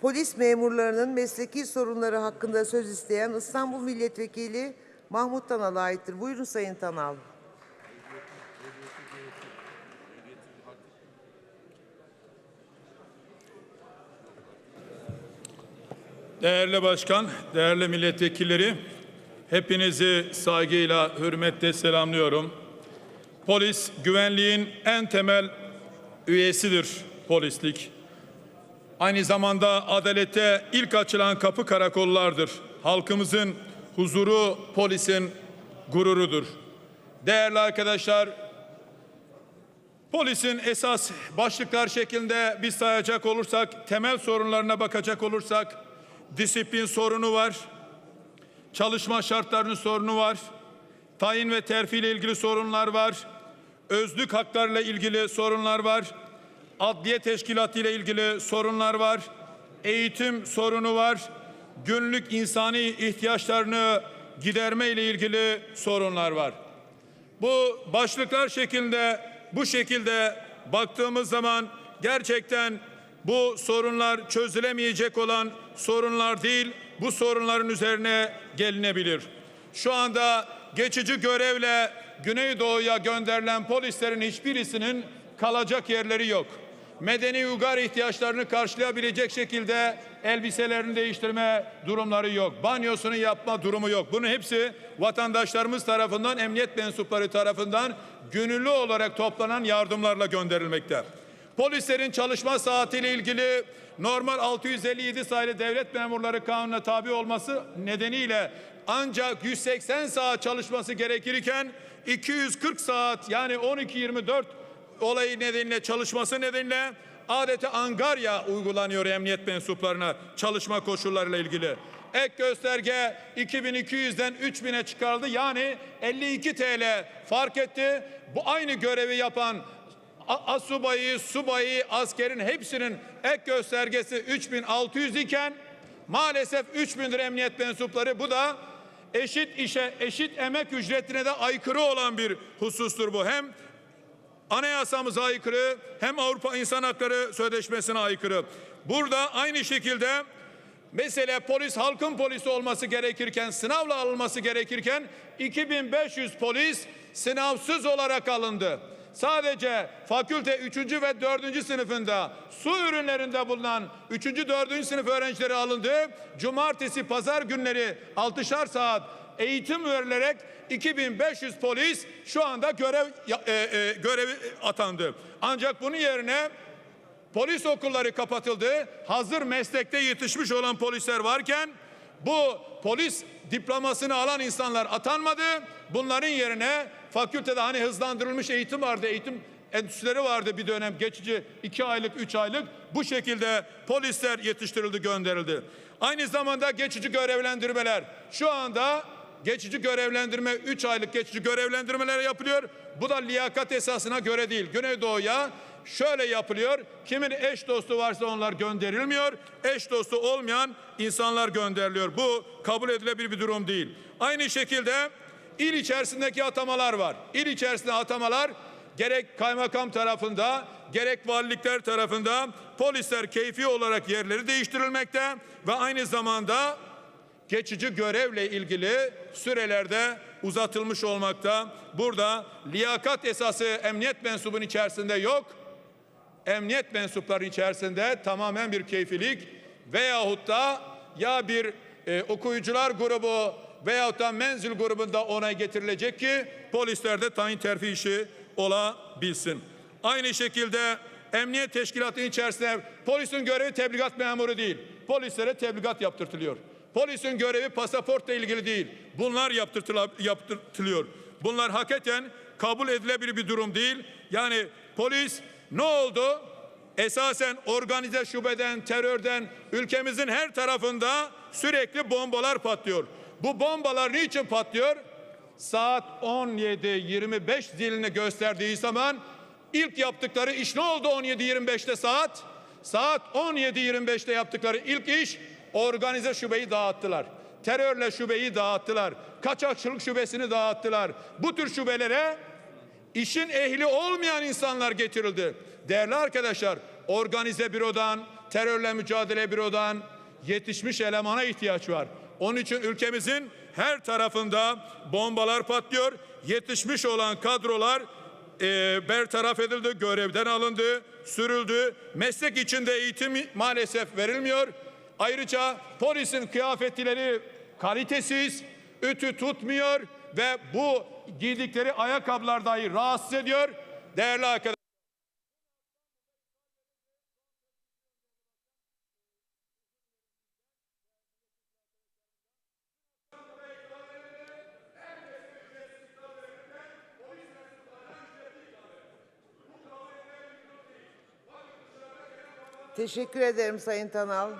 polis memurlarının mesleki sorunları hakkında söz isteyen İstanbul Milletvekili Mahmut Tanal'a aittir. Buyurun Sayın Tanal. Değerli başkan, değerli milletvekilleri, hepinizi saygıyla, hürmetle selamlıyorum. Polis güvenliğin en temel üyesidir polislik. Aynı zamanda adalete ilk açılan kapı karakollardır. Halkımızın huzuru polisin gururudur. Değerli arkadaşlar, Polisin esas başlıklar şeklinde biz sayacak olursak, temel sorunlarına bakacak olursak, disiplin sorunu var, çalışma şartlarının sorunu var, tayin ve terfi ile ilgili sorunlar var, özlük haklarıyla ilgili sorunlar var, adliye teşkilatı ile ilgili sorunlar var, eğitim sorunu var, günlük insani ihtiyaçlarını giderme ile ilgili sorunlar var. Bu başlıklar şeklinde bu şekilde baktığımız zaman gerçekten bu sorunlar çözülemeyecek olan sorunlar değil, bu sorunların üzerine gelinebilir. Şu anda geçici görevle Güneydoğu'ya gönderilen polislerin hiçbirisinin kalacak yerleri yok. Medeni uygar ihtiyaçlarını karşılayabilecek şekilde elbiselerini değiştirme durumları yok. Banyosunu yapma durumu yok. Bunun hepsi vatandaşlarımız tarafından, emniyet mensupları tarafından gönüllü olarak toplanan yardımlarla gönderilmekte. Polislerin çalışma saatiyle ilgili normal 657 sayılı devlet memurları kanununa tabi olması nedeniyle ancak 180 saat çalışması gerekirken 240 saat yani 12-24 olayı nedeniyle çalışması nedeniyle adeta angarya uygulanıyor emniyet mensuplarına çalışma koşullarıyla ilgili. Ek gösterge 2200'den 3000'e çıkarıldı. Yani 52 TL fark etti. Bu aynı görevi yapan asubayı, subayı, askerin hepsinin ek göstergesi 3600 iken maalesef 3000 lira emniyet mensupları bu da eşit işe, eşit emek ücretine de aykırı olan bir husustur bu. Hem anayasamıza aykırı hem Avrupa İnsan Hakları Sözleşmesi'ne aykırı. Burada aynı şekilde Mesela polis halkın polisi olması gerekirken, sınavla alınması gerekirken 2500 polis sınavsız olarak alındı. Sadece fakülte 3. ve 4. sınıfında su ürünlerinde bulunan 3. 4. sınıf öğrencileri alındı. Cumartesi, pazar günleri 6'şar saat eğitim verilerek 2500 polis şu anda görev e, e, görevi atandı. Ancak bunun yerine Polis okulları kapatıldı. Hazır meslekte yetişmiş olan polisler varken bu polis diplomasını alan insanlar atanmadı. Bunların yerine fakültede hani hızlandırılmış eğitim vardı. Eğitim endüstrileri vardı bir dönem geçici iki aylık üç aylık bu şekilde polisler yetiştirildi gönderildi. Aynı zamanda geçici görevlendirmeler şu anda geçici görevlendirme 3 aylık geçici görevlendirmeler yapılıyor. Bu da liyakat esasına göre değil. Güneydoğu'ya şöyle yapılıyor. Kimin eş dostu varsa onlar gönderilmiyor. Eş dostu olmayan insanlar gönderiliyor. Bu kabul edilebilir bir durum değil. Aynı şekilde il içerisindeki atamalar var. İl içerisinde atamalar gerek kaymakam tarafında gerek valilikler tarafında polisler keyfi olarak yerleri değiştirilmekte ve aynı zamanda geçici görevle ilgili sürelerde uzatılmış olmakta. Burada liyakat esası emniyet mensubun içerisinde yok. Emniyet mensupları içerisinde tamamen bir keyfilik veyahut da ya bir e, okuyucular grubu veyahut da menzil grubunda onay getirilecek ki polislerde tayin terfi işi olabilsin. Aynı şekilde emniyet teşkilatı içerisinde polisin görevi tebligat memuru değil. Polislere tebligat yaptırtılıyor. Polisin görevi pasaportla ilgili değil. Bunlar yaptırtılıyor. Bunlar hakikaten kabul edilebilir bir durum değil. Yani polis ne oldu? Esasen organize şubeden, terörden ülkemizin her tarafında sürekli bombalar patlıyor. Bu bombalar niçin patlıyor? Saat 17.25 zilini gösterdiği zaman ilk yaptıkları iş ne oldu 17.25'te saat? Saat 17.25'te yaptıkları ilk iş organize şubeyi dağıttılar. Terörle şubeyi dağıttılar. Kaçakçılık şubesini dağıttılar. Bu tür şubelere işin ehli olmayan insanlar getirildi. Değerli arkadaşlar, organize bürodan, terörle mücadele bürodan yetişmiş elemana ihtiyaç var. Onun için ülkemizin her tarafında bombalar patlıyor. Yetişmiş olan kadrolar e, bertaraf edildi, görevden alındı, sürüldü. Meslek içinde eğitim maalesef verilmiyor. Ayrıca polisin kıyafetleri kalitesiz, ütü tutmuyor ve bu giydikleri ayakkabılar dahi rahatsız ediyor. Değerli arkadaşlar. Teşekkür ederim Sayın Tanal.